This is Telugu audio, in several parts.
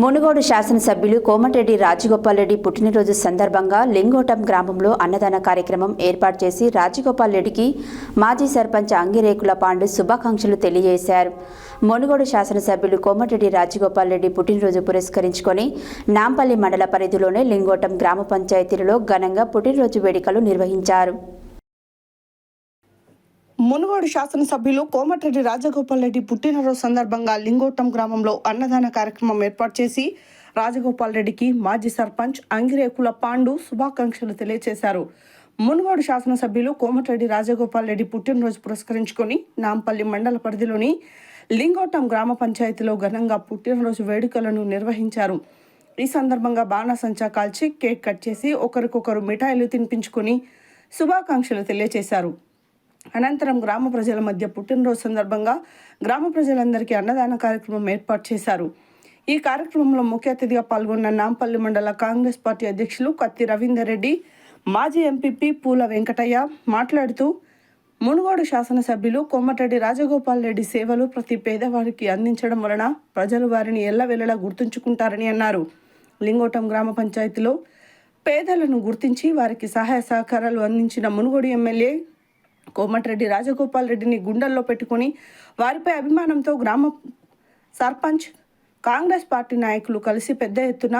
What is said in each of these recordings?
మునుగోడు శాసనసభ్యులు కోమటిరెడ్డి రాజగోపాల్ రెడ్డి పుట్టినరోజు సందర్భంగా లింగోటం గ్రామంలో అన్నదాన కార్యక్రమం ఏర్పాటు చేసి రాజగోపాల్ రెడ్డికి మాజీ సర్పంచ్ అంగిరేకుల పాండు శుభాకాంక్షలు తెలియజేశారు. మునుగోడు శాసనసభ్యులు కోమటిరెడ్డి రాజగోపాల్ రెడ్డి పుట్టినరోజు పురస్కరించుకొని నాంపల్లి మండల పరిధిలోని లింగోటం గ్రామ పంచాయతీలో ఘనంగా పుట్టినరోజు వేడుకలు నిర్వహించారు. మునుగోడు శాసనసభ్యులు కోమటిరెడ్డి రాజగోపాల్ రెడ్డి పుట్టినరోజు సందర్భంగా లింగోటం గ్రామంలో అన్నదాన కార్యక్రమం ఏర్పాటు చేసి రాజగోపాల్ రెడ్డికి మాజీ సర్పంచ్ అంగిరేకుల పాండు శుభాకాంక్షలు తెలియజేశారు మునుగోడు శాసనసభ్యులు కోమటిరెడ్డి రాజగోపాల్ రెడ్డి పుట్టినరోజు పురస్కరించుకొని నాంపల్లి మండల పరిధిలోని లింగోటం గ్రామ పంచాయతీలో ఘనంగా పుట్టినరోజు వేడుకలను నిర్వహించారు. ఈ సందర్భంగా బాణాసంచా కాల్చి కేక్ కట్ చేసి ఒకరికొకరు మిఠాయిలు తినిపించుకొని శుభాకాంక్షలు తెలియజేశారు అనంతరం గ్రామ ప్రజల మధ్య పుట్టినరోజు సందర్భంగా గ్రామ ప్రజలందరికీ అన్నదాన కార్యక్రమం ఏర్పాటు చేశారు. ఈ కార్యక్రమంలో ముఖ్య అతిథిగా పాల్గొన్న నాంపల్లి మండల కాంగ్రెస్ పార్టీ అధ్యక్షులు కత్తి రవీందర్ రెడ్డి మాజీ ఎంపీపీ పూల వెంకటయ్య మాట్లాడుతూ మునుగోడు శాసనసభ్యులు కోమటిరెడ్డి రాజగోపాల్ రెడ్డి సేవలు ప్రతి పేదవారికి అందించడం వలన ప్రజలు వారిని ఎల్లవెల్లలా గుర్తుంచుకుంటారని అన్నారు. లింగోటం గ్రామ పంచాయతీలో పేదలను గుర్తించి వారికి సహాయ సహకారాలు అందించిన మునుగోడు ఎమ్మెల్యే కోమటిరెడ్డి రాజగోపాల్ రెడ్డిని గుండెల్లో పెట్టుకుని వారిపై అభిమానంతో గ్రామ సర్పంచ్ కాంగ్రెస్ పార్టీ నాయకులు కలిసి పెద్ద ఎత్తున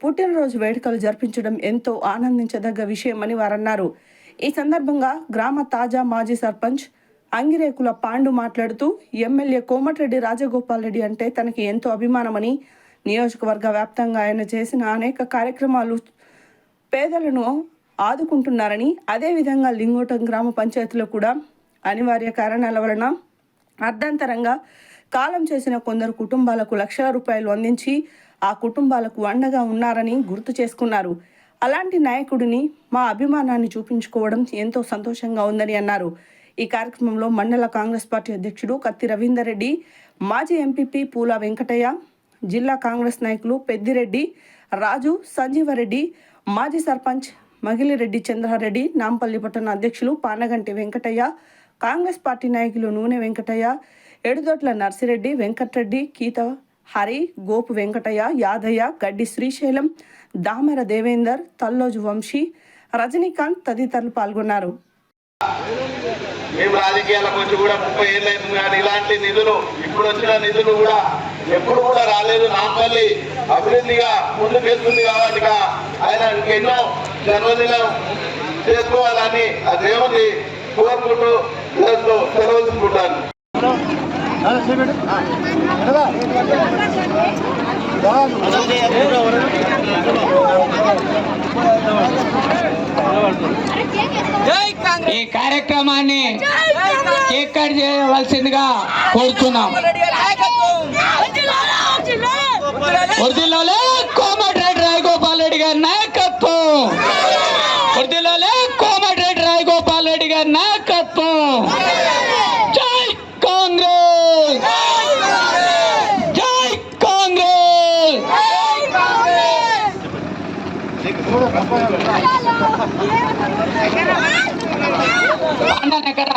పుట్టినరోజు వేడుకలు జరిపించడం ఎంతో ఆనందించదగ్గ విషయమని వారన్నారు. ఈ సందర్భంగా గ్రామ తాజా మాజీ సర్పంచ్ అంగిరేకుల పాండు మాట్లాడుతూ ఎమ్మెల్యే కోమటిరెడ్డి రాజగోపాల్ రెడ్డి అంటే తనకి ఎంతో అభిమానమని నియోజకవర్గ వ్యాప్తంగా ఆయన చేసిన అనేక కార్యక్రమాలు పేదలను ఆదుకుంటున్నారని అదేవిధంగా లింగోటం గ్రామ పంచాయతీలో కూడా అనివార్య కారణాల వలన అర్ధాంతరంగా కాలం చేసిన కొందరు కుటుంబాలకు లక్షల రూపాయలు అందించి ఆ కుటుంబాలకు అండగా ఉన్నారని గుర్తు చేసుకున్నారు. అలాంటి నాయకుడిని మా అభిమానాన్ని చూపించుకోవడం ఎంతో సంతోషంగా ఉందని అన్నారు. ఈ కార్యక్రమంలో మండల కాంగ్రెస్ పార్టీ అధ్యక్షుడు కత్తి రవీందర్ రెడ్డి మాజీ ఎంపీపీ పూల వెంకటయ్య జిల్లా కాంగ్రెస్ నాయకులు పెద్దిరెడ్డి రాజు సంజీవరెడ్డి మాజీ సర్పంచ్ మగిలిరెడ్డి చంద్రారెడ్డి నాంపల్లి పట్టణ అధ్యక్షులు పానగంటి వెంకటయ్య కాంగ్రెస్ పార్టీ నాయకులు నూనె వెంకటయ్య ఎడుదొట్ల నర్సిరెడ్డి వెంకట్రెడ్డి కీత హరి గోపు వెంకటయ్య యాదయ్య గడ్డి శ్రీశైలం దామెర దేవేందర్ తల్లోజు వంశీ రజనీకాంత్ తదితరులు పాల్గొన్నారు. మేము రాజకీయాలకు వచ్చి కూడా ముప్పై ఏళ్ళు కానీ ఇలాంటి నిధులు ఇప్పుడు వచ్చిన నిధులు కూడా ఎప్పుడు కూడా రాలేదు. నాంపల్లి అభివృద్ధిగా ముందుకు వెళ్తుంది కాబట్టి ఆయన ఎన్నో జన్మదినం చేసుకోవాలని ఆ దేవుని కోరుకుంటూ ఈరోజు జై ఈ కార్యక్రమాన్ని కేక్ కట్ చేయవలసిందిగా కోరుతున్నాం కోమటిరెడ్డి రాయగోపాల్ రెడ్డి గారి నాయకత్వం వృద్ధిలోనే కోమటిరెడ్డి రాయగోపాల్ రెడ్డి గారి నాయకత్వం జై కాంగ్రెస్ జై కాంగ్రెస్ అన్నాను ఎక్కడ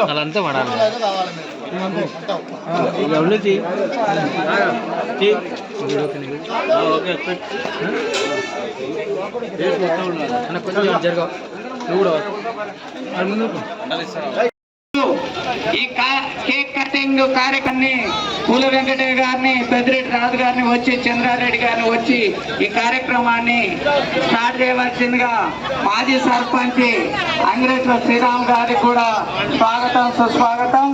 వాళ్ళంతా పడాలి. జరగవు నువ్వు కూడా ఈ కేక్ కటింగ్ కార్యక్రమాన్ని పూల వెంకటయ్య గారిని పెద్దిరెడ్డి రాజు గారిని వచ్చి చంద్రారెడ్డి గారిని వచ్చి ఈ కార్యక్రమాన్ని స్టార్ట్ చేయవలసిందిగా మాజీ సర్పంచ్ అంగిరెడ్ల శ్రీరామ్ గారికి కూడా స్వాగతం సుస్వాగతం.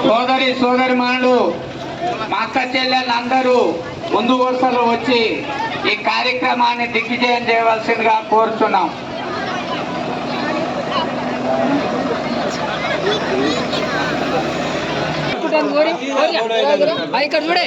సోదరి సోదరి మనులు మా అక్క చెల్లెళ్ళు అందరూ ముందు వరుసలో వచ్చి ఈ కార్యక్రమాన్ని దిగ్విజయం చేయవలసిందిగా కోరుతున్నాం ఇక్కడ చూడే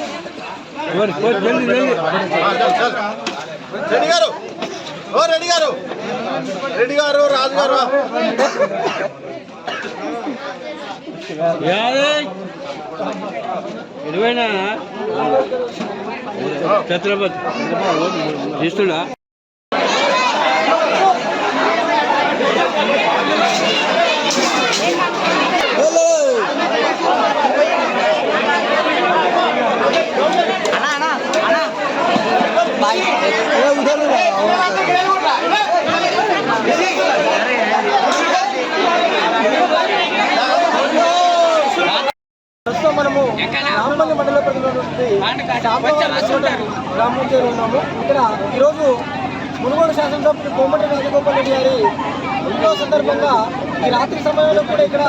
రెడ్డి గారు. ఓ రెడ్డి గారు. రెడ్డి గారు రాజు గారు ఇరవైనా? ఛత్రపతి. ఇస్తున్నా ప్రస్తుతం మనము రామపల్లి మండల పరిధిలోని గ్రామం ఉన్నాము. ఇక్కడ ఈరోజు మునుగోడు శాసనసభ్యుడు కోమటి రాజగోపాల్ రెడ్డి గారి ఇంట్లో సందర్భంగా ఈ రాత్రి సమయంలో కూడా ఇక్కడ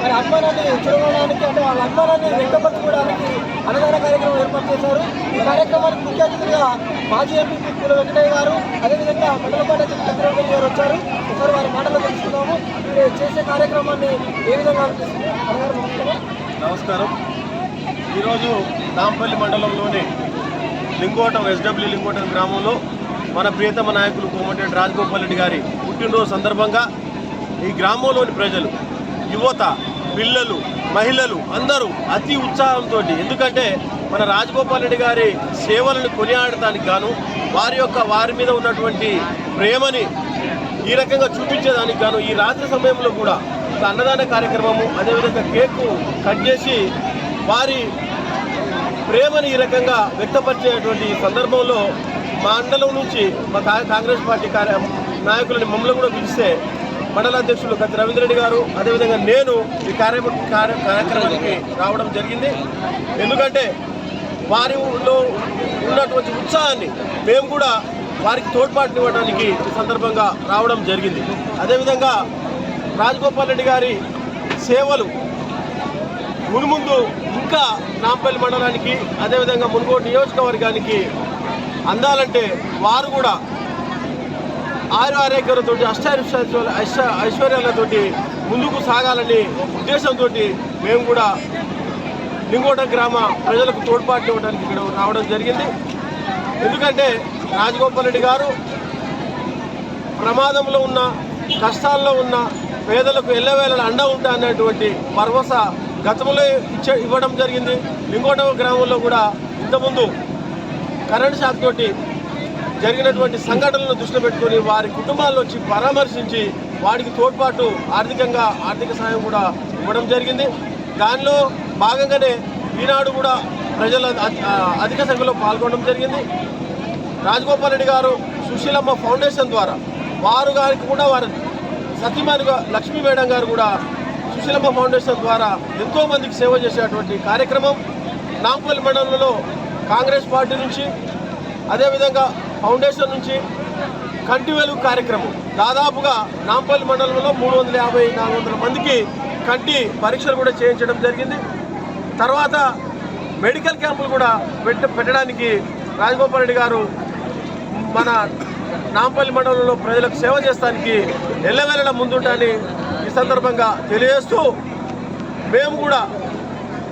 మరి అభిమానాన్ని చూడడానికి అంటే వాళ్ళ అభిమానాన్ని వ్యక్తపరచుకోవడానికి అన్నదాన కార్యక్రమం ఏర్పాటు చేశారు. ఈ కార్యక్రమానికి ముఖ్య అతిథిగా మాజీ ఎంపీ పూల వెంకటయ్య గారు అదేవిధంగా మండల చంద్రబాబు గారు వచ్చారు. ఒకసారి వారి మాటలు తెలుసుకున్నాము చేసే కార్యక్రమాన్ని ఏ విధంగా అనిపిస్తుంది? నమస్కారం. ఈరోజు నాంపల్లి మండలంలోని లింగోటం ఎస్డబ్ల్యూ లింగోటం గ్రామంలో మన ప్రియతమ నాయకులు కోమటిరెడ్డి రాజగోపాల్ రెడ్డి గారి పుట్టినరోజు సందర్భంగా ఈ గ్రామంలోని ప్రజలు యువత పిల్లలు మహిళలు అందరూ అతి ఉత్సాహంతో ఎందుకంటే మన రాజగోపాల్ రెడ్డి గారి సేవలను కొనియాడటానికి గాను వారి యొక్క వారి మీద ఉన్నటువంటి ప్రేమని ఈ రకంగా చూపించేదానికి గాను ఈ రాత్రి సమయంలో కూడా ఒక అన్నదాన కార్యక్రమము అదేవిధంగా కేకు కట్ చేసి వారి ప్రేమని ఈ రకంగా వ్యక్తపరిచేటువంటి సందర్భంలో మా మండలం నుంచి మా కాంగ్రెస్ పార్టీ కార్య నాయకులని మమ్మల్ని కూడా పిలిస్తే మండల అధ్యక్షులు కత్తి రవీంద్రెడ్డి గారు అదేవిధంగా నేను ఈ కార్య కార్య- కార్యక్రమానికి రావడం జరిగింది. ఎందుకంటే వారిలో ఉన్నటువంటి ఉత్సాహాన్ని మేము కూడా వారికి తోడ్పాటునివ్వడానికి ఈ సందర్భంగా రావడం జరిగింది. అదేవిధంగా రాజగోపాల్ రెడ్డి గారి సేవలు మునుముందు ఇంకా నాంపల్లి మండలానికి అదేవిధంగా మునుగోడు నియోజకవర్గానికి అందాలంటే వారు కూడా ఆరు ఆరోగ్యాలతో అష్టాైశ్వర్యాల ఐశ్వ ఐశ్వర్యాలతోటి ముందుకు సాగాలని ఉద్దేశంతో మేము కూడా లింగోట గ్రామ ప్రజలకు తోడ్పాటు ఇవ్వడానికి ఇక్కడ రావడం జరిగింది. ఎందుకంటే రాజగోపాల్ రెడ్డి గారు ప్రమాదంలో ఉన్న కష్టాల్లో ఉన్న పేదలకు ఎల్లవేళ అండ ఉంటా అనేటువంటి భరోసా గతంలో ఇచ్చే ఇవ్వడం జరిగింది. లింగోటవ గ్రామంలో కూడా ఇంతకుముందు కరెంట్ షాక్ తోటి జరిగినటువంటి సంఘటనలను దృష్టిలో పెట్టుకొని వారి కుటుంబాల్లో వచ్చి పరామర్శించి వారికి తోడ్పాటు ఆర్థికంగా ఆర్థిక సాయం కూడా ఇవ్వడం జరిగింది. దానిలో భాగంగానే ఈనాడు కూడా ప్రజల అధిక సంఖ్యలో పాల్గొనడం జరిగింది. రాజగోపాల్ రెడ్డి గారు సుశీలమ్మ ఫౌండేషన్ ద్వారా వారు గారికి కూడా వారు సతీమణిగా లక్ష్మీ మేడం గారు కూడా సుశీలమ్మ ఫౌండేషన్ ద్వారా ఎంతో మందికి సేవ చేసేటువంటి కార్యక్రమం నాంపల్లి మండలంలో కాంగ్రెస్ పార్టీ నుంచి అదేవిధంగా ఫౌండేషన్ నుంచి కంటి వెలుగు కార్యక్రమం. దాదాపుగా నాంపల్లి మండలంలో మూడు వందల యాభై నాలుగు వందల మందికి కంటి పరీక్షలు కూడా చేయించడం జరిగింది. తర్వాత మెడికల్ క్యాంపులు కూడా పెట్ట పెట్టడానికి రాజగోపాల్ రెడ్డి గారు మన నాంపల్లి మండలంలో ప్రజలకు సేవ చేస్తానికి ఎల్లవేళలా ముందుంటాని సందర్భంగా తెలియజేస్తూ మేము కూడా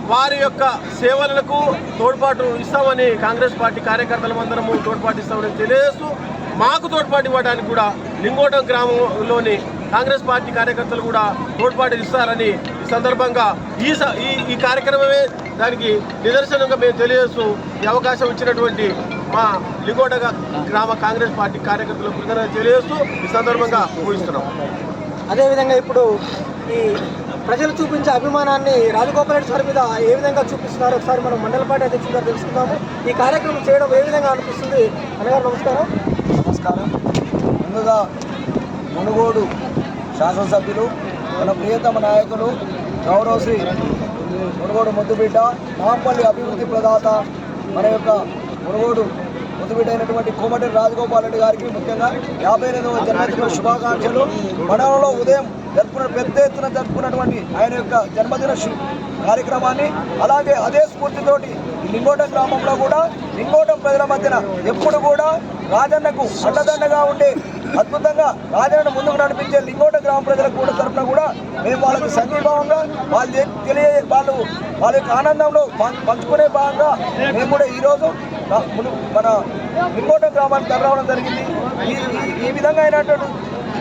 వారి యొక్క సేవలకు తోడ్పాటు ఇస్తామని కాంగ్రెస్ పార్టీ కార్యకర్తలు అందరము తోడ్పాటు ఇస్తామని తెలియజేస్తూ మాకు తోడ్పాటు ఇవ్వడానికి కూడా లింగోటం గ్రామంలోని కాంగ్రెస్ పార్టీ కార్యకర్తలు కూడా తోడ్పాటు ఇస్తారని ఈ సందర్భంగా ఈ స- ఈ ఈ కార్యక్రమమే దానికి నిదర్శనంగా మేము తెలియజేస్తూ ఈ అవకాశం ఇచ్చినటువంటి మా లింగోట గ్రామ కాంగ్రెస్ పార్టీ కార్యకర్తలకు తెలియజేస్తూ ఈ సందర్భంగా ఊహిస్తున్నాం అదేవిధంగా ఇప్పుడు ఈ ప్రజలు చూపించే అభిమానాన్ని రాజగోపాల్ రెడ్డి సార్ మీద ఏ విధంగా చూపిస్తున్నారో ఒకసారి మనం మండల పార్టీ అధ్యక్షులు గారు తెలుసుకుందాము. ఈ కార్యక్రమం చేయడం ఏ విధంగా అనిపిస్తుంది? అన్నగారు నమస్కారం. నమస్కారం. ముందుగా మునుగోడు శాసనసభ్యులు మన ప్రియతమ నాయకులు గౌరవశ్రీ మునుగోడు ముద్దుబిడ్డ నాంపల్లి అభివృద్ధి ప్రదాత మన యొక్క మునుగోడు ముద్దుబిడ్డ కోమటి రాజగోపాల్ రెడ్డి గారికి ముఖ్యంగా యాభై ఎనిమిదవ జన్మదిన శుభాకాంక్షలు. మండలంలో ఉదయం జరుపుకున్న పెద్ద ఎత్తున జరుపుకున్నటువంటి ఆయన యొక్క జన్మదిన కార్యక్రమాన్ని అలాగే అదే స్ఫూర్తితోటి ఈ లింగోటం గ్రామంలో కూడా లింగోటం ప్రజల మధ్యన ఎప్పుడు కూడా రాజన్నకు అండదండగా ఉండే అద్భుతంగా రాజన్న ముందుకు నడిపించే లింగోట గ్రామ ప్రజలకు కూడా తరఫున కూడా మేము వాళ్ళకి సంఘీభావంగా వాళ్ళు తెలియ వాళ్ళు వాళ్ళ యొక్క ఆనందంలో పం- పంచుకునే భాగంగా మేము కూడా ఈరోజు మన లింగోట గ్రామానికి తరలవడం జరిగింది. ఈ ఈ- విధంగా అయినటువంటి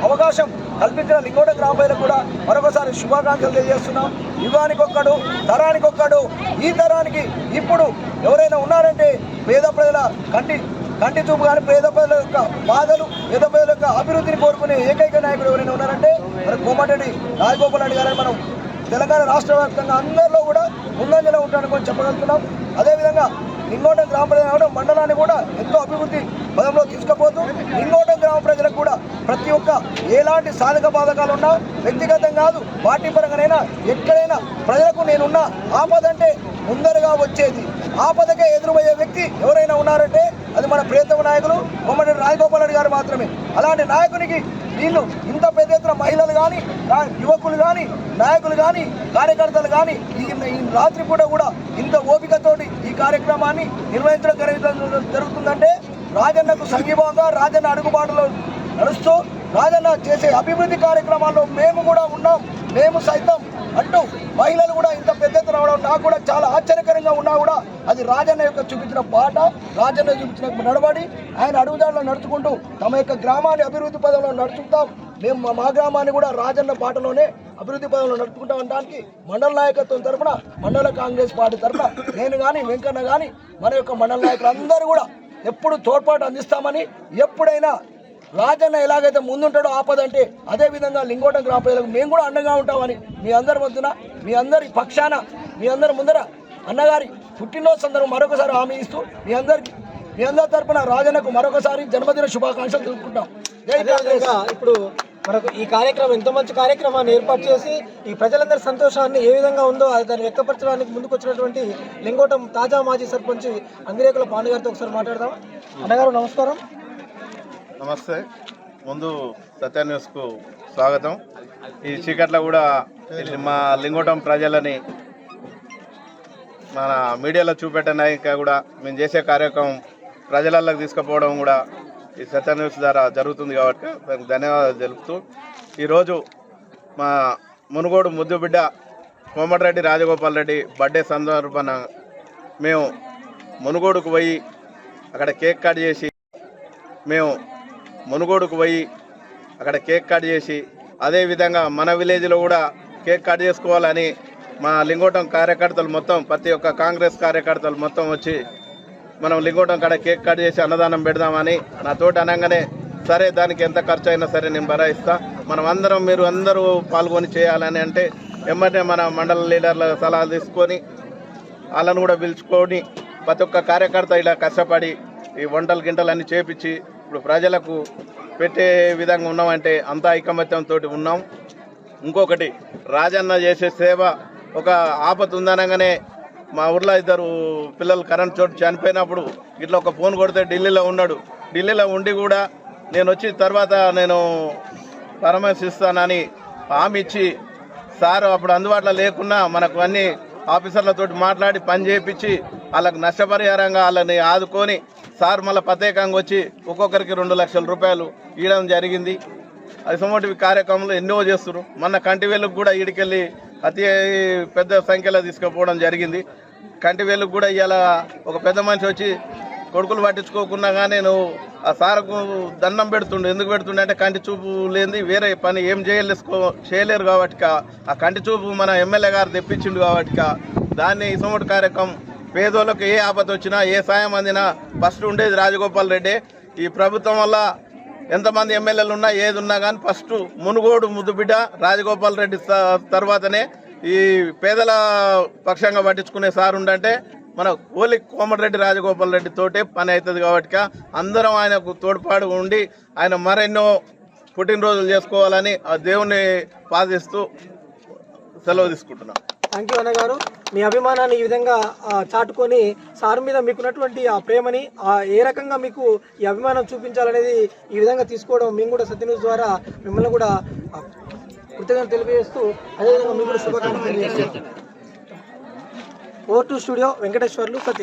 అవకాశం కల్పించిన లింగోట గ్రామ ప్రజలకు కూడా మరొకసారి శుభాకాంక్షలు తెలియజేస్తున్నాం. యుగానికొక్కడు తరానికొక్కడు ఈ తరానికి ఇప్పుడు ఎవరైనా ఉన్నారంటే పేద ప్రజల కంటి కంటి చూపు కానీ పేద ప్రజల యొక్క బాధలు పేద ప్రజల యొక్క అభివృద్ధిని కోరుకునే ఏకైక నాయకుడు ఎవరైనా ఉన్నారంటే మరి కోమటిరెడ్డి రాజగోపాల్ రెడ్డి గారని మనం తెలంగాణ రాష్ట్ర వ్యాప్తంగా అందరిలో కూడా ముందంజలో ఉంటాడని కూడా చెప్పగలుగుతున్నాం. అదేవిధంగా లింగోటం గ్రామ ప్రజలు మండలాన్ని కూడా ఎంతో అభివృద్ధి పదంలో తీసుకుపోతూ లింగోటం గ్రామ ప్రజలకు కూడా ప్రతి ఒక్క ఎలాంటి సాధక బాధకాలు ఉన్నా వ్యక్తిగతం కాదు పార్టీ పరంగానైనా ఎక్కడైనా ప్రజలకు నేనున్న ఆపదంటే ముందరగా వచ్చేది. ఆపదకే ఎదురుపోయే వ్యక్తి ఎవరైనా ఉన్నారంటే అది మన ప్రియతమ నాయకులు కొమ్మటి రాజగోపాల్ రెడ్డి గారు మాత్రమే. అలాంటి నాయకునికి వీళ్ళు ఇంత పెద్ద ఎత్తున మహిళలు కానీ యువకులు కానీ నాయకులు కానీ కార్యకర్తలు కానీ ఈ రాత్రిపూట రాత్రి పూట కూడా ఇంత ఓపికతోటి ఈ కార్యక్రమాన్ని నిర్వహించడం జరుగుతుందంటే రాజన్నకు సంఘీభావంగా రాజన్న అడుగుబాటులో నడుస్తూ రాజన్న చేసే అభివృద్ధి కార్యక్రమాల్లో మేము కూడా ఉన్నాం. మేము సైతం అంటూ మహిళలు కూడా ఇంత పెద్ద ఎత్తున రావడం నాకు కూడా చాలా ఆశ్చర్యకరంగా ఉన్నా కూడా అది రాజన్న యొక్క చూపించిన పాట రాజన్న చూపించిన నడవడి ఆయన అడుగుదాడులో నడుచుకుంటూ తమ యొక్క గ్రామాన్ని అభివృద్ధి పదంలో నడుచుకుంటాం. మేము మా- మా గ్రామాన్ని కూడా రాజన్న బాటలోనే అభివృద్ధి పదంలో నడుపుకుంటాం అనడానికి మండల నాయకత్వం తరఫున మండల కాంగ్రెస్ పార్టీ తరఫున నేను కానీ వెంకన్న కానీ మన యొక్క మండల నాయకులు అందరూ కూడా ఎప్పుడు తోడ్పాటు అందిస్తామని ఎప్పుడైనా రాజన్న ఎలాగైతే ముందుంటాడో ఆపదంటే అదే విధంగా లింగోటం గ్రామ ప్రజలకు మేము కూడా అండగా ఉంటామని మీ అందరి మధ్యన మీ అందరి పక్షాన మీ అందరి ముందర అన్నగారి పుట్టినరోజు సందర్భం మరొకసారి హామీ ఇస్తూ మీ అందరికి మీ అందరి తరపున రాజన్నకు మరొకసారి జన్మదిన శుభాకాంక్షలు తెలుపుకుంటాం. అదేవిధంగా ఇప్పుడు మనకు ఈ కార్యక్రమం ఎంత మంచి కార్యక్రమాన్ని ఏర్పాటు చేసి ఈ ప్రజలందరి సంతోషాన్ని ఏ విధంగా ఉందో అది దాన్ని వ్యక్తపరచడానికి ముందుకు వచ్చినటువంటి లింగోటం తాజా మాజీ సర్పంచ్ అంగిరేకుల పాండు గారితో ఒకసారి మాట్లాడదాం అన్నగారు నమస్కారం. నమస్తే. ముందు సత్య న్యూస్కు స్వాగతం. ఈ చీకట్లో కూడా మా లింగోటం ప్రజలని మన మీడియాలో చూపెట్టడానికి కూడా మేము చేసే కార్యక్రమం ప్రజలలోకి తీసుకుపోవడం కూడా ఈ సత్య న్యూస్ ద్వారా జరుగుతుంది కాబట్టి దానికి ధన్యవాదాలు తెలుపుతూ ఈరోజు మా మునుగోడు ముద్దుబిడ్డ కోమటిరెడ్డి రాజగోపాల్ రెడ్డి బర్త్డే సందర్భాన మేము మునుగోడుకు పోయి అక్కడ కేక్ కట్ చేసి మేము మునుగోడుకు పోయి అక్కడ కేక్ కట్ చేసి అదేవిధంగా మన విలేజ్లో కూడా కేక్ కట్ చేసుకోవాలని మా లింగోటం కార్యకర్తలు మొత్తం ప్రతి ఒక్క కాంగ్రెస్ కార్యకర్తలు మొత్తం వచ్చి మనం లింగోటం కాడ కేక్ కట్ చేసి అన్నదానం పెడదామని నా తోటి అనగానే సరే దానికి ఎంత ఖర్చు అయినా సరే నేను భరాయిస్తా. మనం అందరం మీరు అందరూ పాల్గొని చేయాలని అంటే ఎమ్మటే మన మండల లీడర్ల సలహాలు తీసుకొని వాళ్ళను కూడా పిలుచుకొని ప్రతి ఒక్క కార్యకర్త ఇలా కష్టపడి ఈ వంటలు గింటలన్నీ చేపించి ఇప్పుడు ప్రజలకు పెట్టే విధంగా ఉన్నామంటే అంతా ఐకమత్యంతో ఉన్నాం. ఇంకొకటి రాజన్న చేసే సేవ ఒక ఆపత్ ఉందనగానే మా ఊర్లో ఇద్దరు పిల్లలు కరెంట్ చోటు చనిపోయినప్పుడు ఇట్లా ఒక ఫోన్ కొడితే ఢిల్లీలో ఉన్నాడు. ఢిల్లీలో ఉండి కూడా నేను వచ్చి తర్వాత నేను పరామర్శిస్తానని హామీ ఇచ్చి సార్ అప్పుడు అందుబాటులో లేకున్నా మనకు అన్ని ఆఫీసర్లతో మాట్లాడి పని చేయించి వాళ్ళకి నష్టపరిహారంగా వాళ్ళని ఆదుకొని సార్ మళ్ళీ ప్రత్యేకంగా వచ్చి ఒక్కొక్కరికి రెండు లక్షల రూపాయలు ఇవ్వడం జరిగింది. అది సొమటివి కార్యక్రమంలో ఎన్నో చేస్తున్నారు మొన్న కంటివేలుకు కూడా ఈడికెళ్ళి అతి పెద్ద సంఖ్యలో తీసుకుపోవడం జరిగింది. కంటివేలుకు కూడా ఇవాళ ఒక పెద్ద మనిషి వచ్చి కొడుకులు పట్టించుకోకున్నా కానీ నువ్వు ఆ సార్కు దండం పెడుతుండు. ఎందుకు పెడుతుండే అంటే కంటి చూపు లేని వేరే పని. ఏం చేయలేసుకో చేయలేరు కాబట్టి ఆ కంటి చూపు మన ఎమ్మెల్యే గారు తెప్పించిండు కాబట్టి దాన్ని ఈ సొమటి కార్యక్రమం పేదోళ్ళకి ఏ ఆపద వచ్చినా ఏ సాయం అందినా ఫస్ట్ ఉండేది రాజగోపాల్ రెడ్డి. ఈ ప్రభుత్వం వల్ల ఎంతమంది ఎమ్మెల్యేలు ఉన్నా ఏది ఉన్నా కానీ ఫస్ట్ మునుగోడు ముద్దుబిడ్డ రాజగోపాల్ రెడ్డి తర్వాతనే ఈ పేదల పక్షంగా పట్టించుకునే సార్ ఉండంటే మన ఓలి కోమటిరెడ్డి రాజగోపాల్ రెడ్డి తోటే పని అవుతుంది కాబట్టి అందరం ఆయనకు తోడ్పాటు ఉండి ఆయన మరెన్నో పుట్టినరోజులు చేసుకోవాలని ఆ దేవుణ్ణి ప్రార్థిస్తూ సెలవు తీసుకుంటున్నాం. థ్యాంక్ యూ అన్న గారు మీ అభిమానాన్ని ఈ విధంగా చాటుకొని సార్ మీద మీకున్నటువంటి ఆ ప్రేమని ఆ ఏ రకంగా మీకు ఈ అభిమానం చూపించాలనేది ఈ విధంగా తీసుకోవడం మేము కూడా సత్య న్యూస్ ద్వారా మిమ్మల్ని కూడా కృతజ్ఞత తెలియజేస్తూ అదేవిధంగా మీకు కూడా శుభాకాంక్షలు తెలియజేస్తాం. O two studio Venkateswarlu Satya